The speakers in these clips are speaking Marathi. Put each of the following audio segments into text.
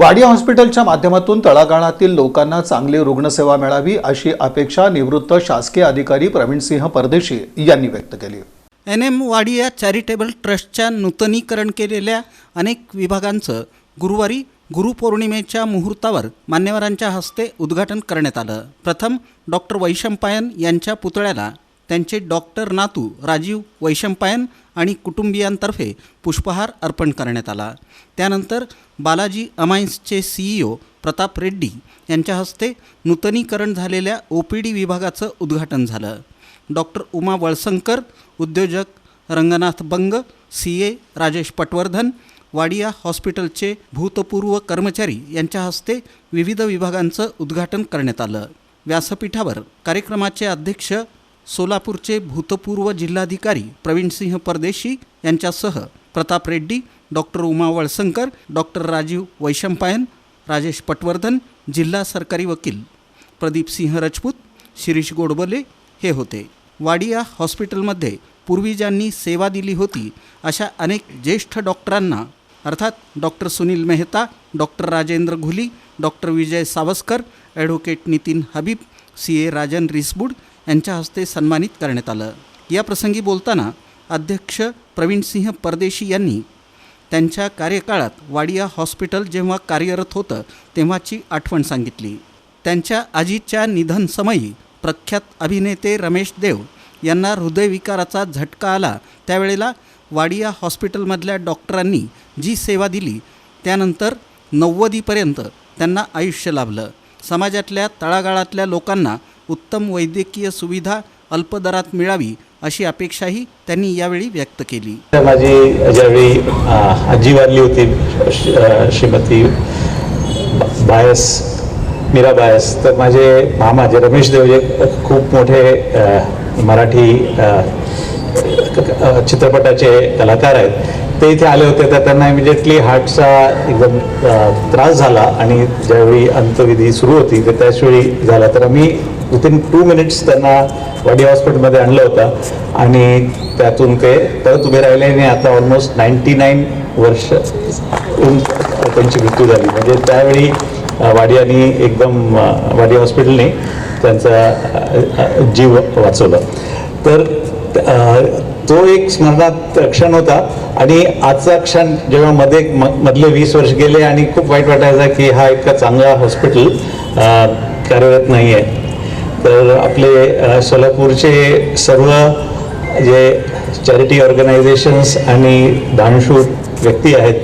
वाडिया हॉस्पिटलच्या माध्यमातून तळागाळातील लोकांना चांगली रुग्णसेवा मिळावी अशी अपेक्षा निवृत्त शासकीय अधिकारी प्रवीणसिंह परदेशी यांनी व्यक्त केली. एन एम वाडिया चॅरिटेबल ट्रस्टच्या नूतनीकरण केलेल्या अनेक विभागांचं गुरुवारी गुरुपौर्णिमेच्या मुहूर्तावर मान्यवरांच्या हस्ते उद्घाटन करण्यात आलं. प्रथम डॉक्टर वैशंपायन यांच्या पुतळ्याला त्यांचे डॉक्टर नातू राजीव वैशंपायन आणि कुटुंबियांतर्फे पुष्पहार अर्पण करण्यात आला. त्यानंतर बालाजी अमाइन्सचे सीईओ प्रताप रेड्डी यांच्या हस्ते नूतनीकरण झालेल्या ओ पी डी विभागाचं उद्घाटन झालं. डॉक्टर उमा वळसंकर उद्योजक रंगनाथ बंग सी ए राजेश पटवर्धन वाडिया हॉस्पिटलचे भूतपूर्व कर्मचारी यांच्या हस्ते विविध विभागांचं उद्घाटन करण्यात आलं. व्यासपीठावर कार्यक्रमाचे अध्यक्ष सोलापूरचे भूतपूर्व जिल्हाधिकारी प्रवीणसिंह परदेशी यांच्यासह प्रताप रेड्डी डॉक्टर उमा वळसंकर डॉक्टर राजीव वैशंपायन राजेश पटवर्धन जिल्हा सरकारी वकील प्रदीपसिंह राजपूत शिरीष गोडबले हे होते. वाडिया हॉस्पिटलमध्ये पूर्वी ज्यांनी सेवा दिली होती अशा अनेक ज्येष्ठ डॉक्टरांना अर्थात doctor Sunil Mehta doctor Rajendra Ghuli doctor Vijay Savaskar advocate Nitin Habib C A Rajan Risbud यांच्या हस्ते सन्मानित करण्यात आलं. या प्रसंगी बोलताना अध्यक्ष प्रवीणसिंह परदेशी यांनी त्यांच्या कार्यकाळात वाडिया हॉस्पिटल जेव्हा कार्यरत होतं तेव्हाची आठवण सांगितली. त्यांच्या आजीच्या निधनसमयी प्रख्यात अभिनेते रमेश देव यांना हृदयविकाराचा झटका आला. त्यावेळेला वाडिया हॉस्पिटलमधल्या डॉक्टरांनी जी सेवा दिली त्यानंतर नव्वदीपर्यंत त्यांना आयुष्य लाभलं. समाजातल्या तळागाळातल्या लोकांना उत्तम वैद्यकीय सुविधा अल्पदरात मिळावी अशी अपेक्षाही त्यांनी यावेळी व्यक्त केली. तर माझी ज्यावेळी आजी वारली होती श्रीमती बायस मीरा बायस तर माझे मामा जे रमेश देव जे खूप मोठे मराठी चित्रपटाचे कलाकार आहेत ते इथे आले होते तर त्यांना इमिजिएटली हार्टचा एकदम त्रास झाला आणि ज्यावेळी अंत्यविधी सुरू होती तर त्याचवेळी झाला. तर आम्ही विथिन टू मिनिट्स त्यांना वाडी हॉस्पिटलमध्ये आणलं होतं. आणि त्यातून ते परत उभे राहिले आणि आता ऑलमोस्ट नाईन्टी नाईन वर्ष त्यांची मृत्यू झाली. म्हणजे त्यावेळी वाडियानी एकदम वाडी हॉस्पिटलने त्यांचा जीव वाचवला. तर तो एक स्मरणात क्षण होता. आणि आजचा क्षण जेव्हा मध्ये म- मधले वीस वर्ष गेले आणि खूप वाईट वाटायचं की हा इतका चांगला हॉस्पिटल कार्यरत नाही आहे तर आपले सोलापूरचे सर्व जे चॅरिटी ऑर्गनायझेशन्स आणि दानशूर व्यक्ती आहेत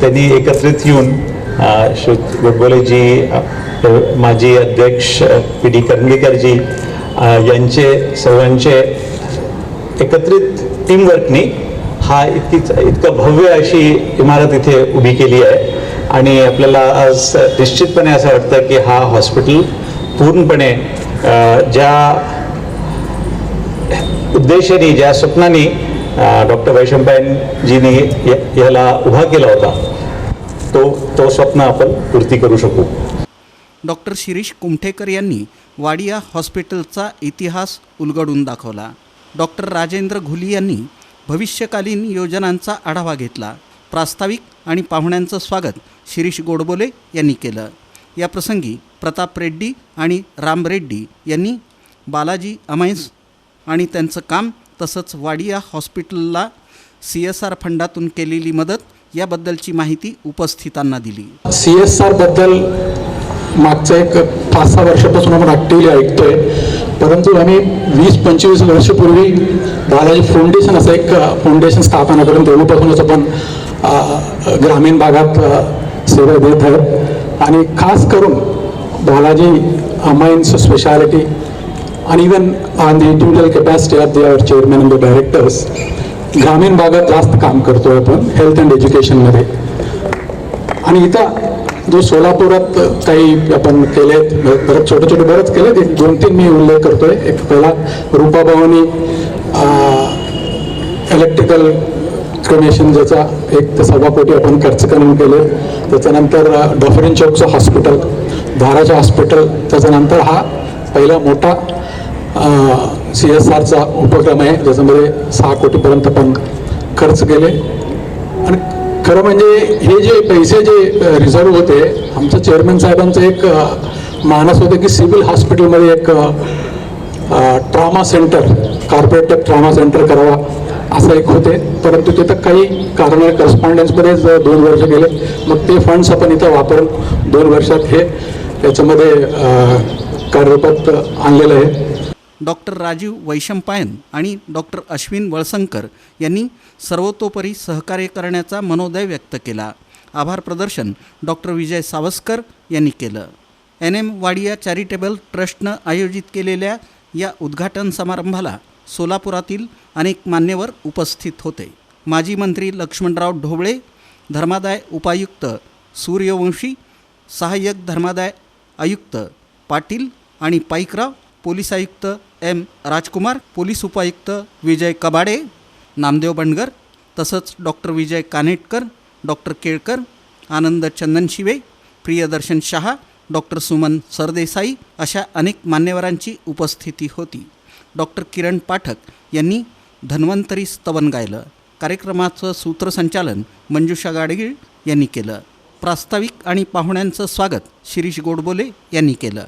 त्यांनी एकत्रित येऊन अ, श्री गोडबोलेजी माजी अध्यक्ष पी डी करंगीकरजी यांचे सर्वांचे एकत्रित टीमवर्कनी हा इतकीच इतकं भव्य अशी इमारत इथे उभी केली आहे. आणि आपल्याला आज निश्चितपणे असं वाटतं की हा हॉस्पिटल पूर्णपणे ज्या उद्देशाने ज्या स्वप्नाने डॉक्टर वैशंपायनजीने याला उभा केला होता तो तो स्वप्न आपण पूर्ती करू शकू. डॉक्टर शिरीष कुमठेकर यांनी वाडिया हॉस्पिटलचा इतिहास उलगडून दाखवला. डॉक्टर राजेंद्र घुली यांनी भविष्यकालीन योजनांचा आढावा घेतला. प्रास्ताविक आणि पाहुण्यांचं स्वागत शिरीष गोडबोले यांनी केलं. या प्रसंगी प्रताप रेड्डी आणि राम रेड्डी यांनी बालाजी अमायन्स आणि त्यांचं काम तसंच वाडिया हॉस्पिटलला सी एस आर फंडातून केलेली मदत याबद्दलची माहिती उपस्थितांना दिली. सी एस आरबद्दल मागचं मागच्या एक पाच सहा वर्षापासून आपण ॲक्टिव्हली ऐकतोय. परंतु आम्ही वीस पंचवीस वर्षापूर्वी बालाजी फाउंडेशन असं एक फाउंडेशन स्थापना करून तेव्हापासूनच आपण ग्रामीण भागात सेवा देत आहेत. आणि खास करून बालाजी अमाइन्स स्पेशालिटी आणि even on the individual capacity of the chairman and the directors ग्रामीण भागात जास्त काम करतो आहे आपण हेल्थ अँड एज्युकेशनमध्ये आणि इथं जो सोलापुरात काही आपण केले बरं छोटे छोटे बरंच केले एक दोन तीन मी उल्लेख करतोय. एक पहिला रूपाभवानी इलेक्ट्रिकल डोनेशन ज्याचा एक ते सव्वा कोटी आपण खर्च करून केले. त्याच्यानंतर डॉफरिन चौकचं हॉस्पिटल धाराचं हॉस्पिटल त्याच्यानंतर हा पहिला मोठा सी एस आरचा उपक्रम आहे ज्याच्यामध्ये सहा कोटीपर्यंत पण खर्च केले. आणि खरं म्हणजे हे जे पैसे जे रिझर्व होते आमच्या चेअरमॅन साहेबांचं एक मानस होतं की सिव्हिल हॉस्पिटलमध्ये एक trauma centre corporative trauma centre करावा. असं एक होते. परंतु तिथं काही कारण करस्पॉन्डन्समध्येच दोन वर्ष गेले मग ते फंड्स आपण इथं वापरून दोन वर्षात हे याच्यामध्ये अ, कार्यरूपात आणलेलं आहे. डॉक्टर राजीव वैशंपायन आणि डॉक्टर अश्विन वळसंकर यांनी सर्वतोपरी सहकार्य करण्याचा मनोदय व्यक्त केला. आभार प्रदर्शन डॉक्टर विजय सावस्कर यांनी केलं. एन एम वाडिया चॅरिटेबल ट्रस्टनं आयोजित केलेल्या या उद्घाटन समारंभाला सोलापुरातील अनेक मान्यवर उपस्थित होते. माजी मंत्री लक्ष्मणराव ढोबळे धर्मादाय उपायुक्त सूर्यवंशी सहाय्यक धर्मादाय आयुक्त पाटील आणि पाईकराव पोलीस आयुक्त एम राजकुमार पोलीस उपायुक्त विजय कबाडे नामदेव बंडगर तसंच doctor Vijay Kanetkar doctor Kelkar Anand Chandanshive Priyadarshan Shah doctor Suman Sardesai अशा अनेक मान्यवरांची उपस्थिती होती. डॉक्टर किरण पाठक यांनी धन्वंतरी स्तवन गायलं. कार्यक्रमाचं सूत्रसंचालन मंजुषा गाडगीळ यांनी केलं. प्रास्ताविक आणि पाहुण्यांचं स्वागत शिरीष गोडबोले यांनी केलं.